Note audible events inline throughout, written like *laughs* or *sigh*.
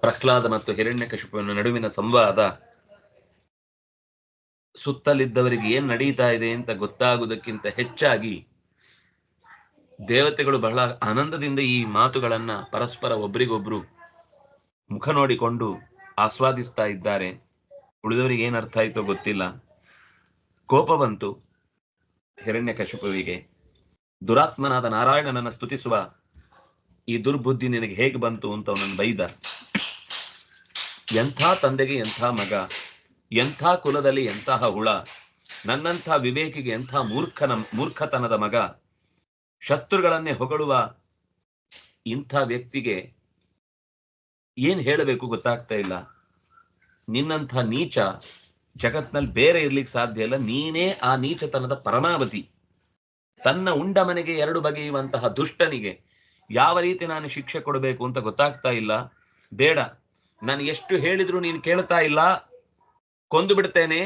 ಪ್ರಹ್ಲಾದ ಮತ್ತು ಹಿರಣ್ಯಕಶಿಪುವಿನ ನಡುವಿನ ಸಂವಾದ. ಸುತ್ತಲಿದ್ದವರಿಗೆ ಏನ್ ನಡೀತಾ ಇದೆ ಅಂತ ಗೊತ್ತಾಗುವುದಕ್ಕಿಂತ ಹೆಚ್ಚಾಗಿ ದೇವತೆಗಳು ಬಹಳ ಆನಂದದಿಂದ ಈ ಮಾತುಗಳನ್ನ ಪರಸ್ಪರ ಒಬ್ರಿಗೊಬ್ರು ಮುಖ ನೋಡಿಕೊಂಡು ಆಸ್ವಾದಿಸ್ತಾ ಇದ್ದಾರೆ. ಉಳಿದವರಿಗೆ ಏನ್ ಅರ್ಥ ಆಯ್ತೋ ಗೊತ್ತಿಲ್ಲ. ಕೋಪ ಬಂತು ಹಿರಣ್ಯಕಶಿಪುವಿಗೆ ದುರಾತ್ಮನಾದ ನಾರಾಯಣನನ್ನ ಸ್ತುತಿಸುವ ಈ ದುರ್ಬುದ್ಧಿ ನಿನಗೆ ಹೇಗೆ ಬಂತು ಅಂತ ಅವನನ್ನು ಬೈದ. ಎಂಥ ತಂದೆಗೆ ಎಂಥ ಮಗ, ಎಂಥ ಕುಲದಲ್ಲಿ ಎಂತಹ ಹುಳ, ನನ್ನಂಥ ವಿವೇಕಿಗೆ ಎಂಥ ಮೂರ್ಖನ, ಮೂರ್ಖತನದ ಮಗ, ಶತ್ರುಗಳನ್ನೇ ಹೊಗಳುವ ಇಂಥ ವ್ಯಕ್ತಿಗೆ ಏನ್ ಹೇಳಬೇಕು ಗೊತ್ತಾಗ್ತಾ ಇಲ್ಲ. ನಿನ್ನಂಥ ನೀಚ ಜಗತ್ನಲ್ಲಿ ಬೇರೆ ಇರ್ಲಿಕ್ಕೆ ಸಾಧ್ಯ ಇಲ್ಲ. ನೀನೇ ಆ ನೀಚತನದ ಪರಮಾವಧಿ. ತನ್ನ ಉಂಡ ಮನೆಗೆ ಎರಡು ಬಗೆಯುವಂತಹ ದುಷ್ಟನಿಗೆ ಯಾವ ರೀತಿ ನಾನು ಶಿಕ್ಷೆ ಕೊಡಬೇಕು ಅಂತ ಗೊತ್ತಾಗ್ತಾ ಇಲ್ಲ. ಬೇಡ, ನಾನು ಎಷ್ಟು ಹೇಳಿದ್ರು ನೀನು ಕೇಳ್ತಾ ಇಲ್ಲ. ಕೊಂದು ಬಿಡ್ತೇನೆ.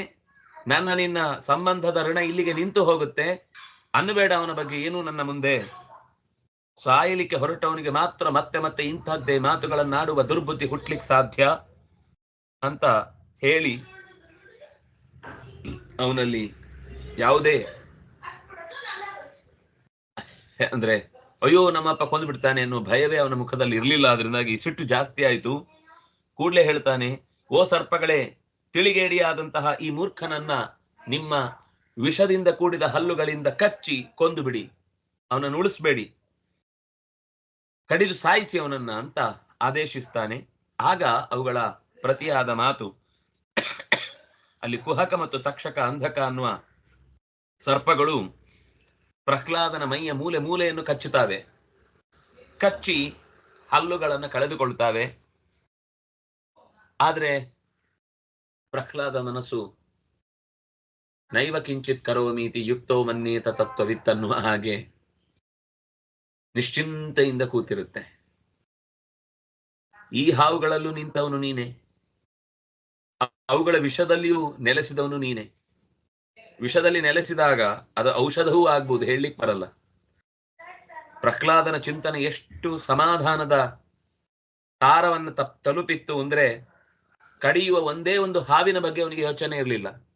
ನನ್ನ ನಿನ್ನ ಸಂಬಂಧದ ಋಣ ಇಲ್ಲಿಗೆ ನಿಂತು ಹೋಗುತ್ತೆ. ಅನ್ನಬೇಡ ಅವನ ಬಗ್ಗೆ, ಏನು ನನ್ನ ಮುಂದೆ. ಸಾಯಲಿಕ್ಕೆ ಹೊರಟವನಿಗೆ ಮಾತ್ರ ಮತ್ತೆ ಮತ್ತೆ ಇಂಥದ್ದೇ ಮಾತುಗಳನ್ನಾಡುವ ದುರ್ಬುದ್ಧಿ ಹುಟ್ಲಿಕ್ಕೆ ಸಾಧ್ಯ ಅಂತ ಹೇಳಿ ಅವನಲ್ಲಿ ಯಾವುದೇ *laughs* ಅಂದ್ರೆ, ಅಯ್ಯೋ ನಮ್ಮಪ್ಪ ಕೊಂದು ಬಿಡ್ತಾನೆ ಅನ್ನೋ ಭಯವೇ ಅವನ ಮುಖದಲ್ಲಿ ಇರಲಿಲ್ಲ. ಅದರಿಂದಾಗಿ ಸಿಟ್ಟು ಜಾಸ್ತಿ ಆಯ್ತು. ಕೂಡ್ಲೆ ಹೇಳ್ತಾನೆ, ಓ ಸರ್ಪಗಳೇ, ತಿಳಿಗೇಡಿಯಾದಂತಹ ಈ ಮೂರ್ಖನನ್ನ ನಿಮ್ಮ ವಿಷದಿಂದ ಕೂಡಿದ ಹಲ್ಲುಗಳಿಂದ ಕಚ್ಚಿ ಕೊಂದು ಬಿಡಿ. ಅವನನ್ನು ಉಳಿಸ್ಬೇಡಿ. ಕಡಿದು ಸಾಯಿಸಿ ಅವನನ್ನ ಅಂತ ಆದೇಶಿಸ್ತಾನೆ. ಆಗ ಅವುಗಳ ಪ್ರತಿಯಾದ ಮಾತು, *clears throat* ಅಲ್ಲಿ ಕುಹಕ ಮತ್ತು ತಕ್ಷಕ ಅಂಧಕ ಅನ್ನುವ ಸರ್ಪಗಳು ಪ್ರಹ್ಲಾದನ ಮೈಯ ಮೂಲೆ ಮೂಲೆಯನ್ನು ಕಚ್ಚುತ್ತವೆ. ಕಚ್ಚಿ ಹಲ್ಲುಗಳನ್ನು ಕಳೆದುಕೊಳ್ತಾವೆ ಆದರೆ ಪ್ರಹ್ಲಾದ ಮನಸ್ಸು ನೈವ ಕಿಂಚಿತ್ ಕರೋಮೀತಿ ಯುಕ್ತೋ ಮನ್ನೇತ ತತ್ವವಿತ್ತನ್ನುವ ಹಾಗೆ ನಿಶ್ಚಿಂತೆಯಿಂದ ಕೂತಿರುತ್ತೆ. ಈ ಹಾವುಗಳಲ್ಲೂ ನಿಂತವನು ನೀನೆ. ಅವುಗಳ ವಿಷದಲ್ಲಿಯೂ ನೆಲೆಸಿದವನು ನೀನೆ. ವಿಷದಲ್ಲಿ ನೆಲೆಸಿದಾಗ ಅದು ಔಷಧವೂ ಆಗ್ಬೋದು ಹೇಳಲಿಕ್ಕೆ ಬರಲ್ಲ. ಪ್ರಹ್ಲಾದನ ಚಿಂತನೆ ಎಷ್ಟು ಸಮಾಧಾನದ ತಾರವನ್ನು ತಪ್, ತಲುಪಿತ್ತು ಅಂದ್ರೆ ಕಡಿಯುವ ಒಂದೇ ಒಂದು ಹಾವಿನ ಬಗ್ಗೆ ಅವನಿಗೆ ಯೋಚನೆ ಇರಲಿಲ್ಲ.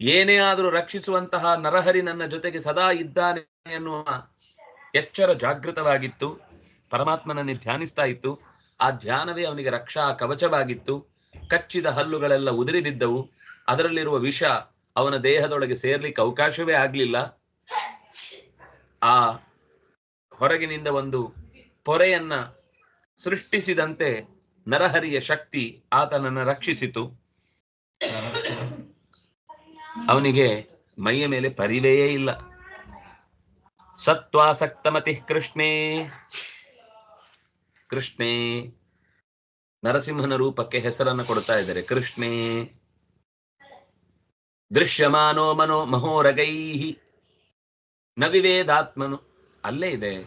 ಏನೇ ಆದರೂ ರಕ್ಷಿಸುವಂತಹ ನರಹರಿ ನನ್ನ ಜೊತೆಗೆ ಸದಾ ಇದ್ದಾನೆ ಎನ್ನುವ ಎಚ್ಚರ ಜಾಗೃತವಾಗಿತ್ತು. ಪರಮಾತ್ಮನನ್ನೇ ಧ್ಯಾನಿಸ್ತಾ ಇತ್ತು. ಆ ಧ್ಯಾನವೇ ಅವನಿಗೆ ರಕ್ಷಾ ಕವಚವಾಗಿತ್ತು. ಕಚ್ಚಿದ ಹಲ್ಲುಗಳೆಲ್ಲ ಉದುರಿ ಬಿದ್ದವು. ಅದರಲ್ಲಿರುವ ವಿಷ ಅವನ ದೇಹದೊಳಗೆ ಸೇರ್ಲಿಕ್ಕೆ ಅವಕಾಶವೇ ಆಗ್ಲಿಲ್ಲ. ಆ ಹೊರಗಿನಿಂದ ಒಂದು ಪೊರೆಯನ್ನ ಸೃಷ್ಟಿಸಿದಂತೆ ನರಹರಿಯ ಶಕ್ತಿ ಆತನನ್ನ ರಕ್ಷಿಸಿತು. ಅವನಿಗೆ ಮೈಯ ಮೇಲೆ ಪರಿವೆಯೇ ಇಲ್ಲ. ಸತ್ವಾಸಕ್ತಮತಿ ಕೃಷ್ಣೇ. ಕೃಷ್ಣೇ. ನರಸಿಂಹನ ರೂಪಕ್ಕೆ ಹೆಸರನ್ನು ಕೊಡ್ತಾ ಇದ್ದಾರೆ. ಕೃಷ್ಣೇ. ದೃಶ್ಯಮಾನೋ ಮನೋ ಮಹೋರಗೈ ನ ವಿವೇದಾತ್ಮನು ಅಲ್ಲೇ ಇದೆ.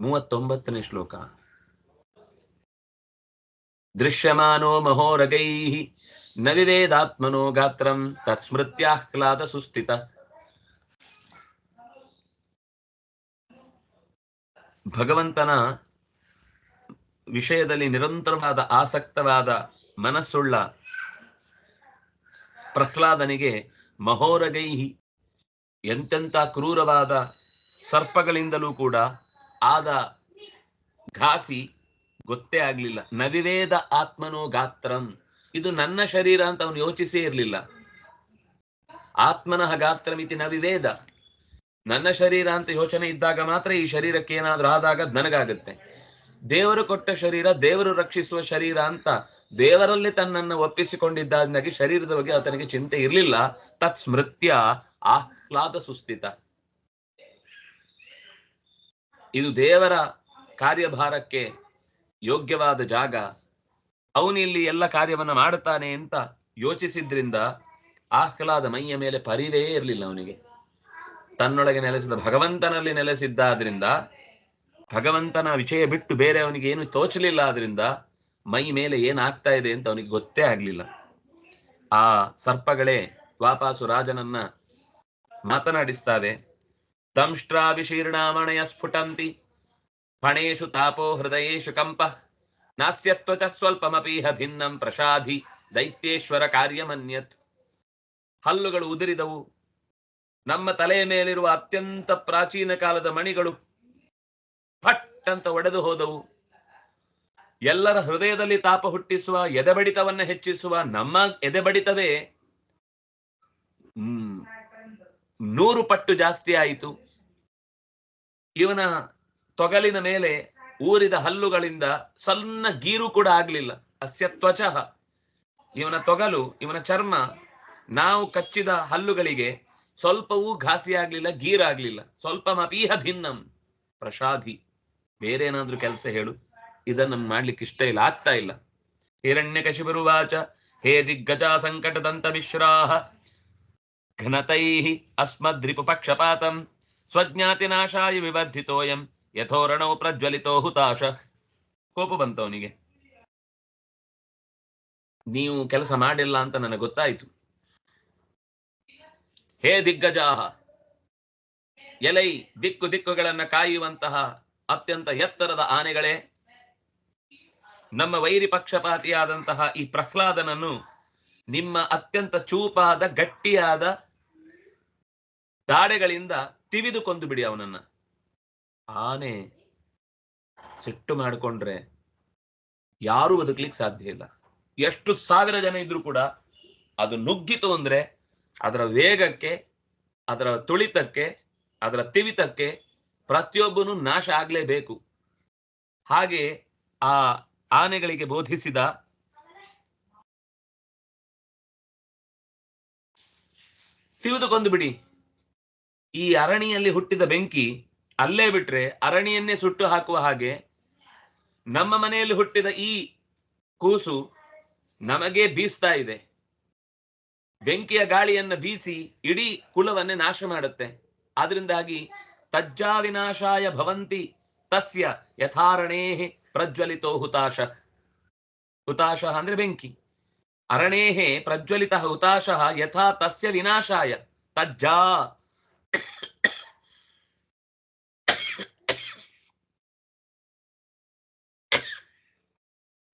ಮೂವತ್ತೊಂಬತ್ತನೇ ಶ್ಲೋಕ. ದೃಶ್ಯಮಾನೋ ಮಹೋರಗೈ ನ ವಿವೇದಾತ್ಮನೋ ಗಾತ್ರಂ ತತ್ಸ್ಮೃತ್ಯಾಹ್ಲಾದ ಸುಸ್ಥಿತ. ಭಗವಂತನ ವಿಷಯದಲ್ಲಿ ನಿರಂತರವಾದ ಆಸಕ್ತವಾದ ಮನಸ್ಸುಳ್ಳ ಪ್ರಹ್ಲಾದನಿಗೆ ಮಹೋರಗೈಹಿ ಎಂತೆಂಥ ಕ್ರೂರವಾದ ಸರ್ಪಗಳಿಂದಲೂ ಕೂಡ ಆದ ಘಾಸಿ ಗೊತ್ತೇ ಆಗ್ಲಿಲ್ಲ. ನವಿವೇದ ಆತ್ಮನೋ ಗಾತ್ರಂ. ಇದು ನನ್ನ ಶರೀರ ಅಂತ ಅವನು ಯೋಚಿಸೇ ಇರಲಿಲ್ಲ. ಆತ್ಮನಃ ಗಾತ್ರಮಿತಿ ನವಿವೇದ. ನನ್ನ ಶರೀರ ಅಂತ ಯೋಚನೆ ಇದ್ದಾಗ ಮಾತ್ರ ಈ ಶರೀರಕ್ಕೆ ಏನಾದ್ರೂ ಆದಾಗ ನನಗಾಗುತ್ತೆ. ದೇವರು ಕೊಟ್ಟ ಶರೀರ, ದೇವರು ರಕ್ಷಿಸುವ ಶರೀರ ಅಂತ ದೇವರಲ್ಲಿ ತನ್ನನ್ನು ಒಪ್ಪಿಸಿಕೊಂಡಿದ್ದಾಗಿ ಶರೀರದ ಬಗ್ಗೆ ಆತನಿಗೆ ಚಿಂತೆ ಇರಲಿಲ್ಲ. ತತ್ ಸ್ಮೃತ್ಯ ಆಹ್ಲಾದ ಸುಸ್ಥಿತ. ಇದು ದೇವರ ಕಾರ್ಯಭಾರಕ್ಕೆ ಯೋಗ್ಯವಾದ ಜಾಗ. ಅವನು ಎಲ್ಲ ಕಾರ್ಯವನ್ನ ಮಾಡುತ್ತಾನೆ ಅಂತ ಯೋಚಿಸಿದ್ರಿಂದ ಆಹ್ಲಾದ ಮೈಯ ಮೇಲೆ ಪರಿವೇ ಇರಲಿಲ್ಲ ಅವನಿಗೆ. ತನ್ನೊಳಗೆ ನೆಲೆಸಿದ ಭಗವಂತನಲ್ಲಿ ನೆಲೆಸಿದ್ದಾದ್ರಿಂದ ಭಗವಂತನ ವಿಷಯ ಬಿಟ್ಟು ಬೇರೆ ಅವನಿಗೆ ಏನು ತೋಚಲಿಲ್ಲ ಆದ್ರಿಂದ ಮೈ ಮೇಲೆ ಏನಾಗ್ತಾ ಇದೆ ಅಂತ ಅವನಿಗೆ ಗೊತ್ತೇ ಆಗ್ಲಿಲ್ಲ. ಆ ಸರ್ಪಗಳೇ ವಾಪಾಸು ರಾಜನನ್ನ ಮಾತನಾಡಿಸ್ತಾವೆ. ದಂಷ್ಟ್ರಾಭಿಶೀರ್ಣಾಮಣಯ ಸ್ಫುಟಂತಿ, ಫಣೇಶು ತಾಪೋ ಹೃದಯೇಶು ಕಂಪ ನಾಸ್ಯತ್ವಚ ಸ್ವಲ್ಪಮಪೀಹ ಭಿನ್ನಂ ಪ್ರಸಾಧಿ, ದೈತ್ಯೇಶ್ವರ ಕಾರ್ಯಮನ್ಯತ್. ಹಲ್ಲುಗಳು ಉದುರಿದವು. ನಮ್ಮ ತಲೆಯ ಮೇಲಿರುವ ಅತ್ಯಂತ ಪ್ರಾಚೀನ ಕಾಲದ ಮಣಿಗಳು ಫಟ್ ಅಂತ ಒಡೆದು ಹೋದವು. ಎಲ್ಲರ ಹೃದಯದಲ್ಲಿ ತಾಪ ಹುಟ್ಟಿಸುವ, ಎದೆಬಡಿತವನ್ನ ಹೆಚ್ಚಿಸುವ ನಮ್ಮ ಎದೆಬಡಿತವೇ. ನೂರು ಪಟ್ಟು ಜಾಸ್ತಿ ಆಯಿತು. ಇವನ ತೊಗಲಿನ ಮೇಲೆ ಊರಿದ ಹಲ್ಲುಗಳಿಂದ ಸಣ್ಣ ಗೀರು ಕೂಡ ಆಗ್ಲಿಲ್ಲ. ಅಸ್ಯ ತ್ವಚ. ಇವನ ತೊಗಲು, ಇವನ ಚರ್ಮ, ನಾವು ಕಚ್ಚಿದ ಹಲ್ಲುಗಳಿಗೆ ಸ್ವಲ್ಪವೂ ಘಾಸಿ ಆಗ್ಲಿಲ್ಲ ಗೀರಾಗ್ಲಿಲ್ಲ. ಸ್ವಲ್ಪ ಮಪೀಹ ಭಿನ್ನಂ ಪ್ರಸಾದಿ ಬೇರೆ ಏನಾದ್ರೂ ಕೆಲಸ ಹೇಳು. ಇದನ್ನ ಮಾಡ್ಲಿಕ್ಕೆ ಇಷ್ಟ ಇಲ್ಲ, ಆಗ್ತಾ ಇಲ್ಲ. ಹಿರಣ್ಯಕಶಿಪರುವಾಚ ಹೇ ದಿಗ್ಗಜ ಸಂಕಟದಂತ ಮಿಶ್ರಾಹ ಘನತೈ ಅಸ್ಮದ್ರಿಪು ಪಕ್ಷಪಾತಂ ಸ್ವಜ್ಞಾತಿನಾಶಾಯ ವಿವರ್ಧಿತೋಯಂ, ಯಥೋರಣೋ ಪ್ರಜ್ವಲಿತೋ ಹುತಾಶ. ಕೋಪ ಬಂತು ಅವನಿಗೆ. ನೀವು ಕೆಲಸ ಮಾಡಿಲ್ಲ ಅಂತ ನನಗೆ ಗೊತ್ತಾಯಿತು. ಹೇ ದಿಗ್ಗಜಾಹ, ಎಲೈ ದಿಕ್ಕು ದಿಕ್ಕುಗಳನ್ನ ಕಾಯುವಂತಹ ಅತ್ಯಂತ ಎತ್ತರದ ಆನೆಗಳೇ. ನಮ್ಮ ವೈರಿ ಪಕ್ಷಪಾತಿಯಾದಂತಹ ಈ ಪ್ರಹ್ಲಾದನನ್ನು ನಿಮ್ಮ ಅತ್ಯಂತ ಚೂಪಾದ, ಗಟ್ಟಿಯಾದ ದಾಡೆಗಳಿಂದ ತಿವಿದು ಕೊಂದು ಬಿಡಿ ಅವನನ್ನ. ಆನೆ ಸಿಟ್ಟು ಮಾಡಿಕೊಂಡ್ರೆ ಯಾರು ಬದುಕಲಿಕ್ಕೆ ಸಾಧ್ಯ ಇಲ್ಲ. ಎಷ್ಟು ಸಾವಿರ ಜನ ಇದ್ರು ಕೂಡ ಅದು ನುಗ್ಗಿತು ಅಂದ್ರೆ ಅದರ ವೇಗಕ್ಕೆ, ಅದರ ತುಳಿತಕ್ಕೆ, ಅದರ ತಿವಿತಕ್ಕೆ ಪ್ರತಿಯೊಬ್ಬನು ನಾಶ ಆಗ್ಲೇಬೇಕು. ಹಾಗೆ ಆ ಆನೆಗಳಿಗೆ ಬೋಧಿಸಿದ ತಿಳಿದುಕೊಂಡು ಬಿಡಿ. ಈ ಅರಣಿಯಲ್ಲಿ ಹುಟ್ಟಿದ ಬೆಂಕಿ ಅಲ್ಲೇ ಬಿಟ್ರೆ ಅರಣಿಯನ್ನೇ ಸುಟ್ಟು ಹಾಕುವ ಹಾಗೆ ನಮ್ಮ ಮನೆಯಲ್ಲಿ ಹುಟ್ಟಿದ ಈ ಕೂಸು ನಮಗೆ ಬೀಸ್ತಾ ಇದೆ. ಬೆಂಕಿಯ ಗಾಳಿಯನ್ನ ಬೀಸಿ ಇಡೀ ಕುಲವನ್ನೇ ನಾಶ ಮಾಡುತ್ತೆ. ಆದ್ರಿಂದಾಗಿ ತಜ್ಜಾ ವಿನಾಶಾಯ ಭವಂತಿ ತಸ್ಯ ಯಥಾರಣೇ ಪ್ರಜ್ವಲಿತೋ ಹುತಾಶ ಹುತಾಶ ಅಂದ್ರೆ ಬೆಂಕಿ। ಅರಣೇಹೆ ಪ್ರಜ್ವಲಿತ ಹುತಾಶ ಯಥಾ ತಸ್ಯ ವಿನಾಶಾಯ। ತಜ್ಜಾ।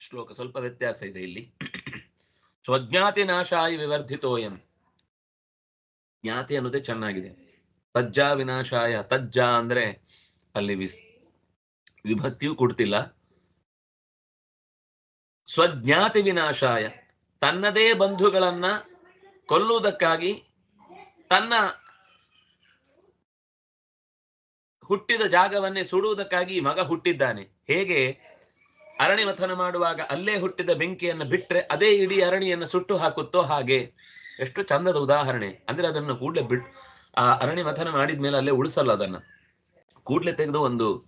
ಶ್ಲೋಕ ಸ್ವಲ್ಪ ವ್ಯತ್ಯಾಸ ಇದೆ ಇಲ್ಲಿ। ಸ್ವಜ್ಞಾತಿ ನಾಶಾಯ ವಿವರ್ಧಿತೋಯಂ। ಜ್ಞಾತಿ ಅನ್ನೋದೇ ಚೆನ್ನಾಗಿದೆ। ತಜ್ಜಾ ವಿನಾಶಾಯ, ತಜ್ಜ ಅಂದ್ರೆ ಅಲ್ಲಿ ವಿಭಕ್ತಿಯೂ ಕೊಡ್ತಿಲ್ಲ. ಸ್ವಜ್ಞಾತಿ ವಿನಾಶಾಯ, ತನ್ನದೇ ಬಂಧುಗಳನ್ನ ಕೊಲ್ಲುವುದಕ್ಕಾಗಿ ತನ್ನ ಹುಟ್ಟಿದ ಜಾಗವನ್ನೇ ಸುಡುವುದಕ್ಕಾಗಿ ಮಗ ಹುಟ್ಟಿದ್ದಾನೆ. ಹೇಗೆ? ಅರಣಿ ಮಥನ ಮಾಡುವಾಗ ಅಲ್ಲೇ ಹುಟ್ಟಿದ ಬೆಂಕಿಯನ್ನು ಬಿಟ್ರೆ ಅದೇ ಇಡೀ ಅರಣಿಯನ್ನು ಸುಟ್ಟು ಹಾಕುತ್ತೋ ಹಾಗೆ? ಎಷ್ಟು ಚಂದದ ಉದಾಹರಣೆ. ಅಂದ್ರೆ ಅದನ್ನು ಕೂಡಲೇ ಬಿಟ್ ಆ ಅರಣ್ಯ ಮಥನ ಮಾಡಿದ್ಮೇಲೆ ಅಲ್ಲೇ ಉಳಿಸಲ್ಲ ಅದನ್ನ. ಕೂಡ್ಲೆ ತೆಗೆದು ಒಂದು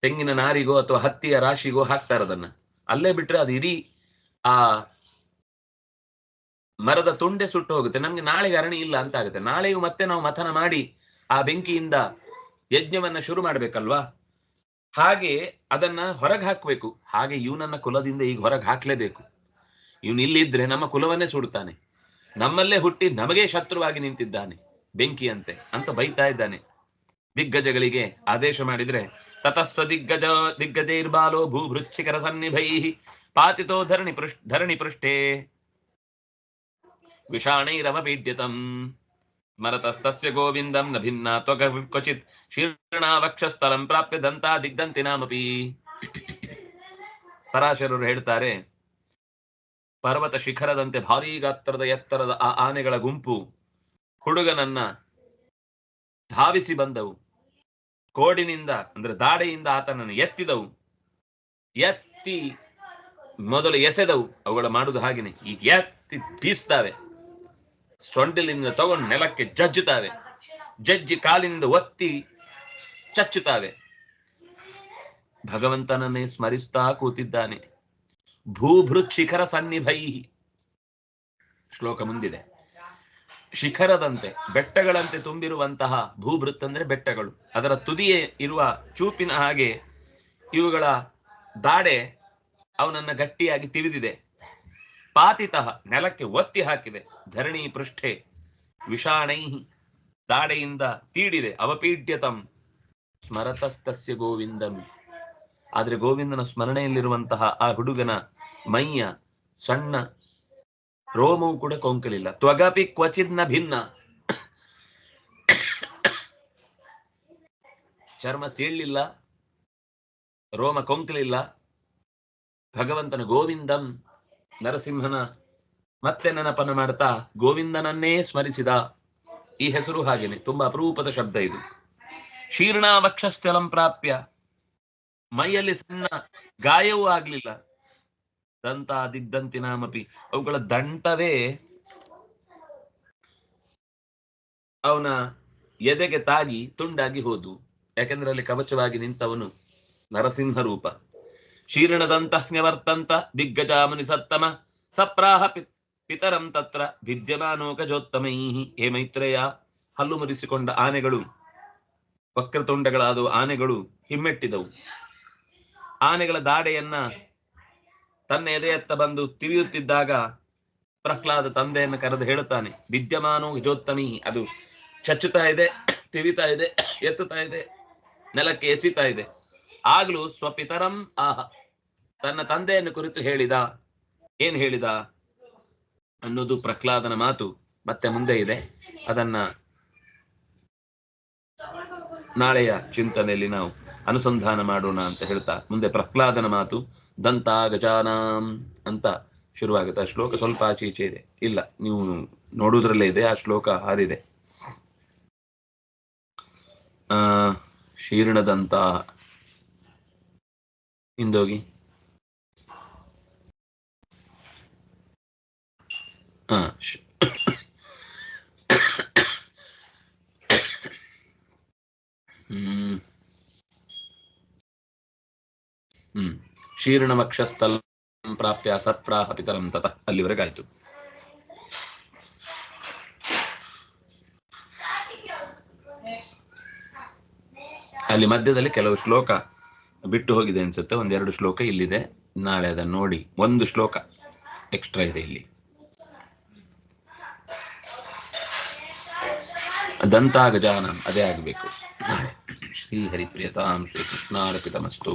ತೆಂಗಿನ ನಾರಿಗೋ ಅಥವಾ ಹತ್ತಿಯ ರಾಶಿಗೋ ಹಾಕ್ತಾರೆ ಅದನ್ನ. ಅಲ್ಲೇ ಬಿಟ್ರೆ ಅದು ಇಡೀ ಆ ಮರದ ತುಂಡೆ ಸುಟ್ಟು ಹೋಗುತ್ತೆ. ನಮ್ಗೆ ನಾಳೆಗೆ ಅರಣಿ ಇಲ್ಲ ಅಂತ ಆಗುತ್ತೆ. ನಾಳೆಯೂ ಮತ್ತೆ ನಾವು ಮಥನ ಮಾಡಿ ಆ ಬೆಂಕಿಯಿಂದ ಯಜ್ಞವನ್ನ ಶುರು ಮಾಡ್ಬೇಕಲ್ವಾ? ಹಾಗೆ ಅದನ್ನ ಹೊರಗೆ ಹಾಕ್ಬೇಕು. ಹಾಗೆ ಇವನನ್ನ ಕುಲದಿಂದ ಈಗ ಹೊರಗೆ ಹಾಕ್ಲೇಬೇಕು. ಇವನು ಇಲ್ಲಿದ್ರೆ ನಮ್ಮ ಕುಲವನ್ನೇ ಸುಡ್ತಾನೆ. ನಮ್ಮಲ್ಲೇ ಹುಟ್ಟಿ ನಮಗೆ ಶತ್ರುವಾಗಿ ನಿಂತಿದ್ದಾನೆ. ಬೆಂಕಿಯಂತೆ ಅಂತ ಬೈತಾ ಇದ್ದಾನೆ. ದಿಗ್ಗಜಗಳಿಗೆ ಆದೇಶ ಮಾಡಿದ್ರೆ, ತತಸ್ವ ದಿಗ್ಗಜ ದಿಗ್ಗಜೈರ್ಬಾಲೋ ಭೂಭೃಚ್ಛಿಕರ ಸನ್ನಿಭೈ, ಪಾತಿತೋ ಧರಣಿ ಪೃಷ್ಠ ಧರಣಿ ಪೃಷ್ಠೆ ವಿಷಾಣೈರವಪೀಡ್ಯತಂ ಮರತಸ್ತಸ್ಯ ಗೋವಿಂದಂ ನ ಭಿನ್ನ ತ್ವಗ ಕ್ವಚಿತ್ ಶೀರ್ಣಾವಕ್ಷಸ್ಥಲಂ ಪ್ರಾಪ್ಯ ದಂತಾ ದಿಗ್ದಂತಿನಾಮಪಿ ಪರಾಶರರು ಹೇಳ್ತಾರೆ, ಪರ್ವತ ಶಿಖರದಂತೆ ಭಾರೀ ಗಾತ್ರದ ಎತ್ತರದ ಆ ಆನೆಗಳ ಗುಂಪು ಹುಡುಗನನ್ನ ಧಾವಿಸಿ ಬಂದವು. ಕೋಡಿನಿಂದ ಅಂದ್ರೆ ದಾಡೆಯಿಂದ ಆತನನ್ನು ಎತ್ತಿದವು. ಎತ್ತಿ ಮೊದಲು ಎಸೆದವು. ಅವುಗಳ ಮಾಡುದು ಹಾಗೇನೆ. ಈಗ ಎತ್ತಿ ಬೀಸ್ತಾವೆ ಸೊಂಡಿಲಿನಿಂದ ತಗೊಂಡು ನೆಲಕ್ಕೆ ಜಜ್ಜುತ್ತಾವೆ ಜಜ್ಜಿ ಕಾಲಿನಿಂದ ಒತ್ತಿ ಚಚ್ಚುತ್ತಾವೆ ಭಗವಂತನನ್ನೇ ಸ್ಮರಿಸ್ತಾ ಕೂತಿದ್ದಾನೆ. ಭೂಭೃತ್ ಶಿಖರ ಸನ್ನಿಭೈ ಶ್ಲೋಕ ಮುಂದಿದೆ. ಶಿಖರದಂತೆ, ಬೆಟ್ಟಗಳಂತೆ ತುಂಬಿರುವಂತಹ ಭೂಭೃತ್ ಅಂದ್ರೆ ಬೆಟ್ಟಗಳು. ಅದರ ತುದಿಯೇ ಇರುವ ಚೂಪಿನ ಹಾಗೆ ಇವುಗಳ ದಾಡೆ ಅವನನ್ನ ಗಟ್ಟಿಯಾಗಿ ತಿಳಿದಿದೆ ಪಾತಿತಃ ನೆಲಕ್ಕೆ ಒತ್ತಿ ಹಾಕಿದೆ. ಧರಣಿ ಪೃಷ್ಠೆ ವಿಷಾಣೈ ದಾಡೆಯಿಂದ ತೀಡಿದೆ. ಅವಪೀಡ್ಯತಂ ಸ್ಮರತಸ್ತಸ್ಯ ಗೋವಿಂದಂ. ಆದ್ರೆ ಗೋವಿಂದನ ಸ್ಮರಣೆಯಲ್ಲಿರುವಂತಹ ಆ ಹುಡುಗನ ಮೈಯ ಸಣ್ಣ ರೋಮವು ಕೂಡ ಕೊಂಕಲಿಲ್ಲ. ತ್ವಗಪಿ ಕ್ವಚಿದ್ನ ಭಿನ್ನ. ಚರ್ಮ ಸೀಳ್ಲಿಲ್ಲ. ರೋಮ ಕೊಂಕಲಿಲ್ಲ. ಭಗವಂತನ ಗೋವಿಂದಂ ನರಸಿಂಹನ ಮತ್ತೆ ನೆನಪನ್ನು ಮಾಡ್ತಾ ಗೋವಿಂದನನ್ನೇ ಸ್ಮರಿಸಿದ. ಈ ಹೆಸರು ಹಾಗೇನೆ, ತುಂಬಾ ಅಪರೂಪದ ಶಬ್ದ ಇದು. ಶೀರ್ಣಾವಕ್ಷಸ್ಥಲಂ ಪ್ರಾಪ್ಯ. ಮೈಯಲ್ಲಿ ಸಣ್ಣ ಗಾಯವೂ ಆಗ್ಲಿಲ್ಲ. ದಂತ ದಿಗ್ದಂತಿನಾಮಪಿ ಅವುಗಳ ದಂಟವೇ ಅವನ ಎದೆಗೆ ತಾಗಿ ತುಂಡಾಗಿ ಹೋದು. ಯಾಕೆಂದ್ರೆ ಅಲ್ಲಿ ಕವಚವಾಗಿ ನಿಂತವನು ನರಸಿಂಹ ರೂಪ ಶೀರ್ಣದಂತಹ್ನ್ಯವರ್ತಂತ ದಿಗ್ಗಜಾಮುನಿ ಸತ್ತಮ ಸಪ್ರಾಹ ಪಿತರಂ ತತ್ರ ವಿದ್ಯಮಾನೋಕಜೋತ್ತಮೈ ಹೇ ಮೈತ್ರೇಯ, ಹಲ್ಲು ಮುರಿಸಿಕೊಂಡ ಆನೆಗಳು ವಕ್ರತುಂಡಗಳಾದವು ಆನೆಗಳು ಹಿಮ್ಮೆಟ್ಟಿದವು. ಆನೆಗಳ ದಾಡೆಯನ್ನ ತನ್ನ ಎದೆಯತ್ತ ಬಂದು ತಿವಿಯುತ್ತಿದ್ದಾಗ ಪ್ರಹ್ಲಾದ ತಂದೆಯನ್ನು ಕರೆದು ಹೇಳುತ್ತಾನೆ, ವಿದ್ಯಮಾನೋ ಹಿಜೋತ್ತಮಿ ಅದು ಚಚ್ಚುತ್ತಾ ಇದೆ, ತಿವಿತಾ ಇದೆ, ಎತ್ತುತ್ತಾ ಇದೆ, ನೆಲಕ್ಕೆ ಎಸಿತಾ ಇದೆ. ಆಗ್ಲೂ ಸ್ವಪಿತರಂ ಆಹ, ತನ್ನ ತಂದೆಯನ್ನು ಕುರಿತು ಹೇಳಿದ, ಏನ್ ಹೇಳಿದ? ಅನ್ನೋದು ಪ್ರಹ್ಲಾದನ ಮಾತು. ಮತ್ತೆ ಮುಂದೆ ಇದೆ, ಅದನ್ನ ನಾಳೆಯ ಚಿಂತನೆಯಲ್ಲಿ ನಾವು ಅನುಸಂಧಾನ ಮಾಡೋಣ ಅಂತ ಹೇಳ್ತಾ ಮುಂದೆ ಪ್ರಹ್ಲಾದನ ಮಾತು, ದಂತ ಗಜಾನಾಂ ಅಂತ ಶುರುವಾಗುತ್ತೆ. ಆ ಶ್ಲೋಕ ಸ್ವಲ್ಪ ಆಚೆ ಈಚೆ ಇದೆ. ಇಲ್ಲ, ನೀವು ನೋಡುವುದರಲ್ಲೇ ಇದೆ, ಆ ಶ್ಲೋಕ ಹಾರಿದೆ. ಆ ಶೀರ್ಣದಂತ ಹಿಂದೋಗಿ. ಹಾ ಹ್ಮ್. ಹ್ಮ್. ಶೀರ್ಣವಕ್ಷಸ್ಥಲ ಪ್ರಾಪ್ಯ ಸಪ್ರಾಹ ಪಿತರಂ ತತಃ. ಅಲ್ಲಿವರೆಗಾಯ್ತು. ಅಲ್ಲಿ ಮಧ್ಯದಲ್ಲಿ ಕೆಲವು ಶ್ಲೋಕ ಬಿಟ್ಟು ಹೋಗಿದೆ ಅನ್ಸುತ್ತೆ. ಒಂದೆರಡು ಶ್ಲೋಕ ಇಲ್ಲಿದೆ. ನಾಳೆ ಅದನ್ನು ನೋಡಿ. ಒಂದು ಶ್ಲೋಕ ಎಕ್ಸ್ಟ್ರಾ ಇದೆ ಇಲ್ಲಿ. ದಂತ ಗಜಾನಂ ಅದೇ ಆಗಬೇಕು. ಶ್ರೀ ಹರಿಪ್ರಿಯತಾಂ ಶ್ರೀ ಕೃಷ್ಣಾರ್ಪಿತಮಸ್ತು